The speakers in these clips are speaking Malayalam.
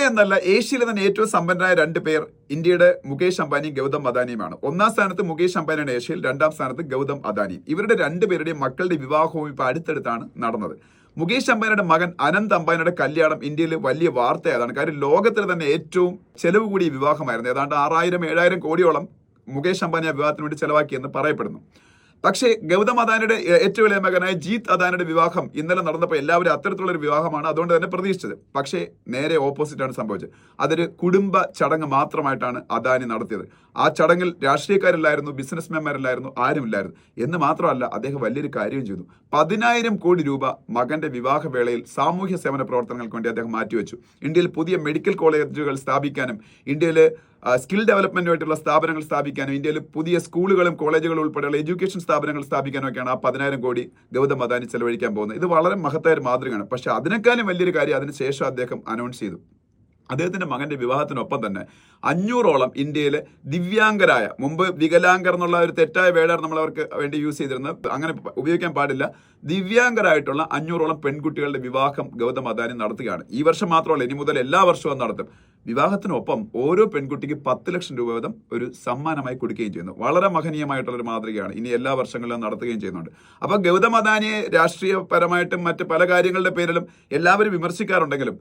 ഇന്ത്യയിലെ എന്നല്ല ഏഷ്യയിലെ തന്നെ ഏറ്റവും സമ്പന്നരായ രണ്ട് പേർ ഇന്ത്യയുടെ മുകേഷ് അംബാനിയും ഗൗതം അദാനിയുമാണ്. ഒന്നാം സ്ഥാനത്ത് മുകേഷ് അംബാനിയാണ് ഏഷ്യയിൽ രണ്ടാം സ്ഥാനത്ത് ഗൗതം അദാനിയും ഇവരുടെ രണ്ടുപേരുടെയും മക്കളുടെ വിവാഹവും ഇപ്പൊ അടുത്തടുത്താണ് നടന്നത്. മുകേഷ് അംബാനിയുടെ മകൻ അനന്ത് അംബാനിയുടെ കല്യാണം ഇന്ത്യയിൽ വലിയ വാർത്തയായതാണ്. കാര്യം ലോകത്തിൽ തന്നെ ഏറ്റവും ചെലവ് കൂടിയ വിവാഹമായിരുന്നു. ഏതാണ്ട് ആറായിരം ഏഴായിരം കോടിയോളം മുകേഷ് അംബാനി ആ വിവാഹത്തിന് വേണ്ടി ചെലവാക്കിയെന്ന് പറയപ്പെടുന്നു. പക്ഷേ ഗൗതം അദാനിയുടെ ഏറ്റവും വലിയ മകനായ ജീത് അദാനിയുടെ വിവാഹം ഇന്നലെ നടന്നപ്പോൾ എല്ലാവരും അത്തരത്തിലുള്ള ഒരു വിവാഹമാണ് അതുകൊണ്ട് തന്നെ പ്രതീക്ഷിച്ചത്. പക്ഷേ നേരെ ഓപ്പോസിറ്റ് ആണ് സംഭവിച്ചത്. അതൊരു കുടുംബ ചടങ്ങ് മാത്രമായിട്ടാണ് അദാനി നടത്തിയത്. ആ ചടങ്ങിൽ രാഷ്ട്രീയക്കാരില്ലായിരുന്നു ബിസിനസ്മാൻമാരില്ലായിരുന്നു ആരുമില്ലായിരുന്നു. എന്ന് മാത്രമല്ല അദ്ദേഹം വലിയൊരു കാര്യം ചെയ്തു. പതിനായിരം കോടി രൂപ മകന്റെ വിവാഹവേളയിൽ സാമൂഹ്യ സേവന പ്രവർത്തനങ്ങൾക്ക് വേണ്ടി അദ്ദേഹം മാറ്റിവെച്ചു. ഇന്ത്യയിൽ പുതിയ മെഡിക്കൽ കോളേജുകൾ സ്ഥാപിക്കാനും ഇന്ത്യയിൽ സ്കിൽ ഡെവലപ്മെന്റുമായിട്ടുള്ള സ്ഥാപനങ്ങൾ സ്ഥാപിക്കാനും ഇന്ത്യയിൽ പുതിയ സ്കൂളുകളും കോളേജുകളും ഉൾപ്പെടെയുള്ള എഡ്യൂക്കേഷൻ സ്ഥാപനങ്ങൾ സ്ഥാപിക്കാനൊക്കെയാണ് ആ പതിനായിരം കോടി ഗൗതം അദാനി ചെലവഴിക്കാൻ പോകുന്നത്. ഇത് വളരെ മഹത്തായ ഒരു മാതൃകയാണ്. പക്ഷേ അതിനേക്കാളും വലിയൊരു കാര്യം അതിനുശേഷം അദ്ദേഹം അനൗൺസ് ചെയ്തു. അദ്ദേഹത്തിന്റെ മകന്റെ വിവാഹത്തിനൊപ്പം തന്നെ അഞ്ഞൂറോളം ഇന്ത്യയിലെ ദിവ്യാംഗരായ മുമ്പ് വികലാംഗർ എന്നുള്ള ഒരു തെറ്റായ വേടാണ് നമ്മൾ അവർക്ക് വേണ്ടി യൂസ് ചെയ്തിരുന്നത്. അങ്ങനെ ഉപയോഗിക്കാൻ പാടില്ല. ദിവ്യാംഗരായിട്ടുള്ള അഞ്ഞൂറോളം പെൺകുട്ടികളുടെ വിവാഹം ഗൗതം അദാനി നടത്തുകയാണ്. ഈ വർഷം മാത്രമല്ല ഇനി മുതൽ എല്ലാ വർഷവും നടത്തും. വിവാഹത്തിനൊപ്പം ഓരോ പെൺകുട്ടിക്ക് പത്ത് ലക്ഷം രൂപ വീതം ഒരു സമ്മാനമായി കൊടുക്കുകയും ചെയ്യുന്നു. വളരെ മഹനീയമായിട്ടുള്ള ഒരു മാതൃകയാണ് ഇനി എല്ലാ വർഷങ്ങളിലും നടത്തുകയും ചെയ്യുന്നുണ്ട്. അപ്പോൾ ഗൗതം അദാനിയെ രാഷ്ട്രീയപരമായിട്ടും മറ്റ് പല കാര്യങ്ങളുടെ പേരിലും എല്ലാവരും വിമർശിക്കാറുണ്ടെങ്കിലും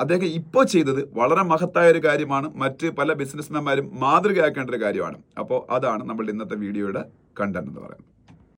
അദ്ദേഹം ഇപ്പോൾ ചെയ്തത് വളരെ മഹത്തായ ഒരു കാര്യമാണ്. മറ്റ് പല ബിസിനസ്മാന്മാരും മാതൃകയാക്കേണ്ട ഒരു കാര്യമാണ്. അപ്പോൾ അതാണ് നമ്മളുടെ ഇന്നത്തെ വീഡിയോയുടെ കണ്ടന്റ് എന്ന് പറയുന്നത്.